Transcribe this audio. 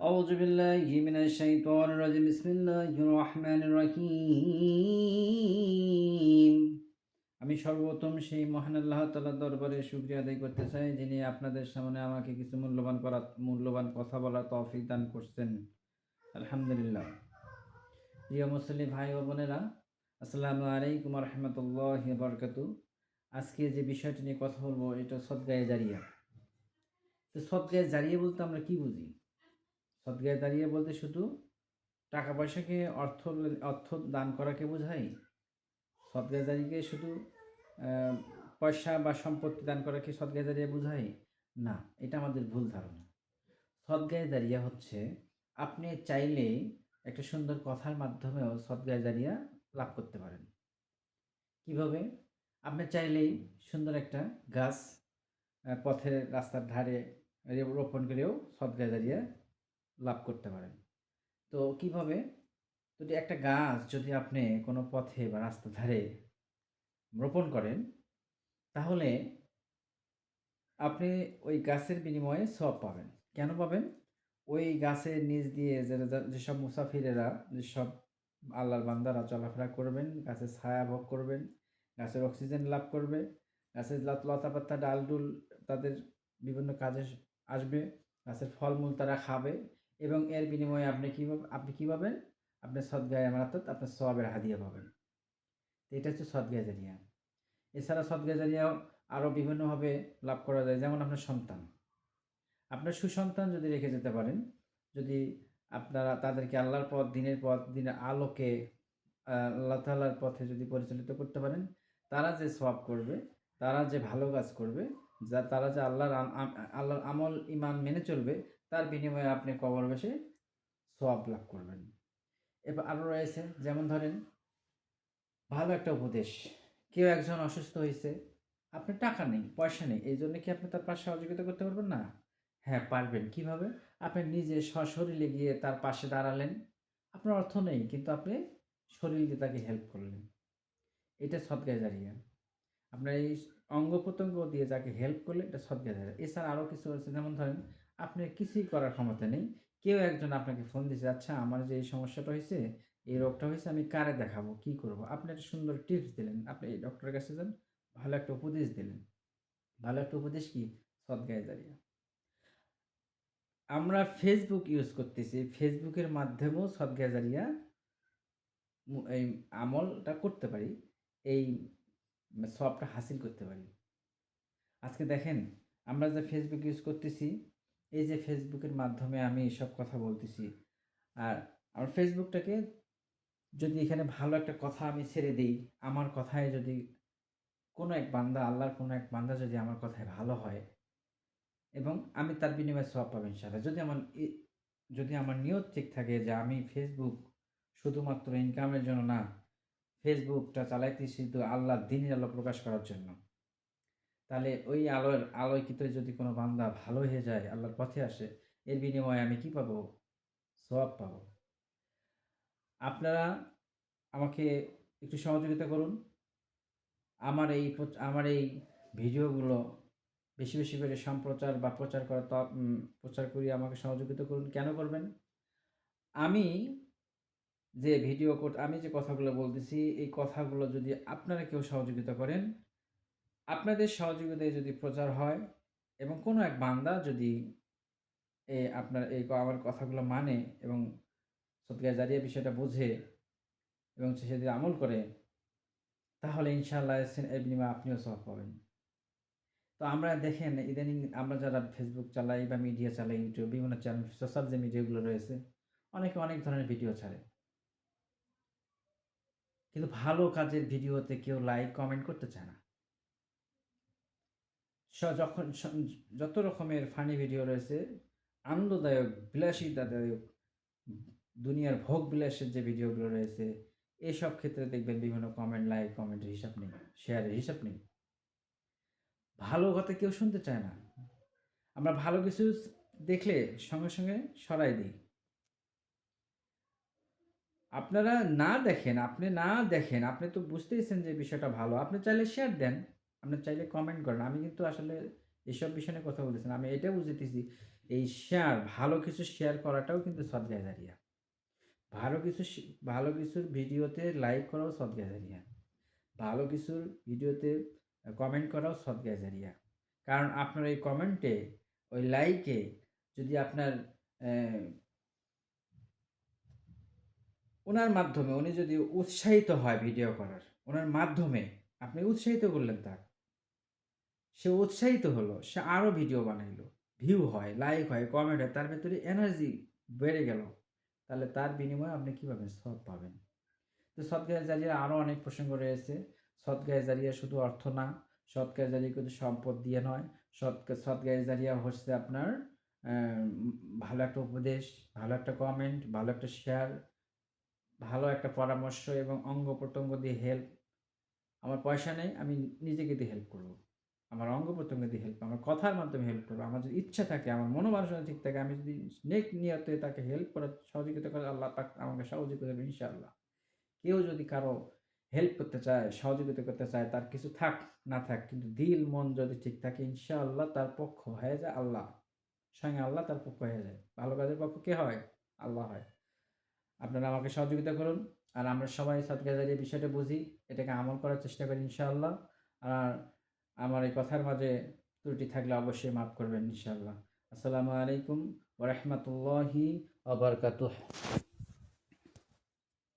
أعوذ بالله من الشيطان الرجيم بسم الله الرحمن الرحيم আমি সর্বপ্রথম সেই মহান আল্লাহ তাআলার দরবারে শুকরিয়া আদায় করতে চাই যিনি আপনাদের সামনে আমাকে কিছু মূল্যবান করা মূল্যবান কথা বলার তৌফিক দান করছেন আলহামদুলিল্লাহ প্রিয় মুসলিম ভাই ও বোনেরা আসসালামু আলাইকুম রহমতুল্লাহ বরকাত আজকে যে বিষয়টি নিয়ে কথা বলবো এটা সদগায়ে জারিয়া তো সদগায়ে জারিয়া বলতে আমরা কি বুঝি সদগায়ে দাঁড়িয়ে বলতে শুধু টাকা পয়সাকে অর্থ অর্থ দান করাকে বোঝায় সদগায়ে দাঁড়িয়ে শুধু পয়সা বা সম্পত্তি দান করাকে সদগায়ে দাঁড়িয়ে বোঝায় না, এটা আমাদের ভুল ধারণা। সদগায়ে দাঁড়িয়ে হচ্ছে, আপনি চাইলেই একটা সুন্দর কথার মাধ্যমেও সদগায়ে দাঁড়িয়ে লাভ করতে পারেন। কীভাবে? আপনি চাইলেই সুন্দর একটা গাছ পথের রাস্তার ধারে রোপণ করেও সদগায়ে দাঁড়িয়ে লাভ করতে পারেন। তো কীভাবে? যদি একটা গাছ যদি আপনি কোনো পথে বা রাস্তার ধারে রোপণ করেন, তাহলে আপনি ওই গাছের বিনিময়ে সব পাবেন। কেন পাবেন? ওই গাছের নিচ দিয়ে যারা যেসব মুসাফিরেরা, যেসব আল্লাহর বান্দারা চলাফেরা করবেন, গাছের ছায়া ভোগ করবেন, গাছের অক্সিজেন লাভ করবে, গাছের লত- লতা পাতা ডালডুল তাদের বিভিন্ন কাজে আসবে, গাছের ফলমূল তারা খাবে এবং এর বিনিময়ে আপনি কী আপনি কী পাবেন? আপনার সদগায় আমার আপনার সবের হাদিয়া পাবেন। এটা হচ্ছে সদগায় জারিয়া। এছাড়া সদগায় জারিয়াও আরও বিভিন্নভাবে লাভ করা যায়, যেমন আপনার সন্তান। আপনার সুসন্তান যদি রেখে যেতে পারেন, যদি আপনারা তাদেরকে আল্লাহর পথ, দিনের পথ, দিনের আলোকে আল্লাহ তাল্লাহর পথে যদি পরিচালিত করতে পারেন, তারা যে সওয়াব করবে, তারা যে ভালো কাজ করবে, যা, তারা যে আল্লাহর আল্লাহর আমল ইমান মেনে চলবে তার বিনিময়ে আপনি কবর বসে সওয়াব লাভ করবেন। এবার আরও রয়েছে, যেমন ধরেন, ভালো একটা উপদেশ, কেউ একজন অসুস্থ হয়েছে, আপনার টাকা নেই, পয়সা নেই, এই জন্য কি আপনি তার পাশে সহযোগিতা করতে পারবেন? না। হ্যাঁ পারবেন। কীভাবে? আপনি নিজে সশরীরে গিয়ে তার পাশে দাঁড়ালেন। আপনার অর্থ নেই, কিন্তু আপনি শরীর দিয়ে তাকে হেল্প করলেন। এটা সদগায় আপনার এই অঙ্গ প্রত্যঙ্গ দিয়ে যাকে হেল্প করলে এটা সদগায় এছাড়া আরও কিছু আছে, যেমন ধরেন আপনি কিছুই করার ক্ষমতা নেই। কেউ একজন আপনাকে ফোন দিয়েছে আচ্ছা আমার যে এই সমস্যাটা হয়েছে এই রোগটা হয়েছে আমি কারে দেখাবো? কি করব? আপনি একটা সুন্দর টিপস দিলেন। আপনি এই ডক্টরের কাছে যান, ভালো একটা উপদেশ দিলেন। ভালো একটা উপদেশ কি? সদগায়ে জারিয়া আমরা ফেসবুক ইউজ করতেছি। ফেসবুকের মাধ্যমেও সদগায়ে এই আমলটা করতে পারি, এই সবটা হাসিল করতে পারি। আজকে দেখেন, আমরা যে ফেসবুক ইউজ করতেছি এই যে ফেসবুকের মাধ্যমে আমি সব কথা বলতেছি। আর আমার ফেসবুকটাকে যদি এখানে ভালো একটা কথা আমি ছেড়ে দিই, আমার কথায় যদি কোনো এক বান্দা, আল্লাহর কোনো এক বান্দা যদি আমার কথায় ভালো হয় এবং আমি তার বিনিময়ে সব পাবো ইনশাআল্লাহ। যদি আমার যদি আমার নিয়ত ঠিক থাকে যে আমি ফেসবুক শুধুমাত্র ইনকামের জন্য না, ফেসবুকটা চালাইতেছি তো আল্লাহর দিনের আলো প্রকাশ করার জন্য। তাহলে ওই আলোর আলোকিত যদি কোনো বান্দা ভালো হয়ে যায়, আল্লাহর পথে আসে, এর বিনিময়ে আমি কি পাবো? সব পাবো। আপনারা আমাকে একটু সহযোগিতা করুন। আমার এই আমার এই ভিডিওগুলো বেশি বেশি করে সম্প্রচার বা প্রচার করা প্রচার করি আমাকে সহযোগিতা করুন। কেন করবেন? আমি যে ভিডিও কর আমি যে কথাগুলো বলতেছি, এই কথাগুলো যদি আপনারা কেউ সহযোগিতা করেন আপনাদের সহযোগিতায় যদি প্রচার হয় এবং কোনো এক বান্দা যদি এ আপনার এই আমার কথাগুলো মানে এবং সত্যিকার জারিয়া বিষয়টা বোঝে এবং সে যদি আমল করে, তাহলে ইনশাআল্লাহ এর এর আপনিও সব পাবেন। তো আমরা দেখেন, ইদানিং আমরা যারা ফেসবুক চালাই বা মিডিয়া চালাই, ইউটিউব, বিভিন্ন চ্যানেল সোশ্যাল যে মিডিয়াগুলো রয়েছে, অনেকে অনেক ধরনের ভিডিও ছাড়ে। কিন্তু ভালো কাজের ভিডিওতে কেউ লাইক কমেন্ট করতে চায় না। যখন যত রকমের ফানি ভিডিও রয়েছে, আনন্দদায়ক, বিলাসিতাদায়ক, দুনিয়ার ভোগ বিলাসের যে ভিডিওগুলো রয়েছে, এসব ক্ষেত্রে দেখবেন বিভিন্ন কমেন্ট লাইক কমেন্টের হিসাব নেই শেয়ারের হিসাব নেই। ভালো কথা কেউ শুনতে চায় না। আমরা ভালো কিছু দেখলে সঙ্গে সঙ্গে সরাই দিই। আপনারা না দেখেন, আপনি না দেখেন, আপনি তো বুঝতেইছেন যে বিষয়টা ভালো, আপনি চাইলে শেয়ার দেন। আপনি চাইলে কমেন্ট করেন। আমি কিন্তু আসলে এসব বিষয় নিয়ে কথা বলতেছি আমি এটা বুঝতেছি এই শেয়ার ভালো কিছু শেয়ার করাটাও কিন্তু সদগায় ভালো কিছু ভালো কিছুর ভিডিওতে লাইক করাও সদগায় জারিয়া ভালো কিছুর ভিডিওতে কমেন্ট করাও সদগায় কারণ আপনার এই কমেন্টে ওই লাইকে যদি আপনার ওনার মাধ্যমে, উনি যদি উৎসাহিত হয় ভিডিও করার, ওনার মাধ্যমে, আপনি উৎসাহিত করলেন তার। সে উৎসাহিত হলো, সে আরও ভিডিও বানাইলো। ভিউ হয় লাইক হয় কমেন্ট হয়, তার ভেতরে এনার্জি বেড়ে গেল। তাহলে তার বিনিময়ে আপনি কী পাবেন সৎ পাবেন? তো সৎগায়ে জারিয়া আরও অনেক প্রসঙ্গ রয়েছে। সৎগায়ে জারিয়া শুধু অর্থ না সৎগায়ে জারিয়া কিন্তু সম্পদ দিয়ে নয়। সৎ সৎগায়ে জারিয়া হচ্ছে আপনার ভালো একটা উপদেশ, ভালো একটা কমেন্ট ভালো একটা শেয়ার ভালো একটা পরামর্শ এবং অঙ্গ প্রত্যঙ্গ দিয়ে হেল্প আমার পয়সা নেই, আমি নিজেকে দিয়ে হেল্প করব। আমার অঙ্গ প্রত্যঙ্গ দিয়ে হেল্প আমার কথার মাধ্যমে হেল্প করব, আমার যদি ইচ্ছা থাকে, আমার মনোবাসনা ঠিক থাকে, আমি যদি নেক নিয়তে তাকে হেল্প করার সহযোগিতা করে, আল্লাহ পাক আমাকে সহযোগিতা করবে ইনশাআল্লাহ। কেউ যদি কারও হেল্প করতে চায়, সহযোগিতা করতে চায়, তার কিছু থাক, না থাক, কিন্তু দিল, মন যদি ঠিক থাকে, ইনশাআল্লাহ তার পক্ষ হয়ে যায় আল্লাহ। স্বয়ং আল্লাহ তার পক্ষ হয়ে যায়। ভালো কাজের পক্ষ কে হয়? আল্লাহ হয়। আপনারা আমাকে সহযোগিতা করুন, আর আমরা সবাই সৎকাজারি বিষয়টা বুঝি, এটাকে আমল করার চেষ্টা করি ইনশাআল্লাহ। আর আমার এই কথার মাঝে ত্রুটি থাকলে অবশ্যই মাফ করবেন ইনশাআল্লাহ। আসসালামু আলাইকুম ওরহমতুল্লাহি আবরকাতুহ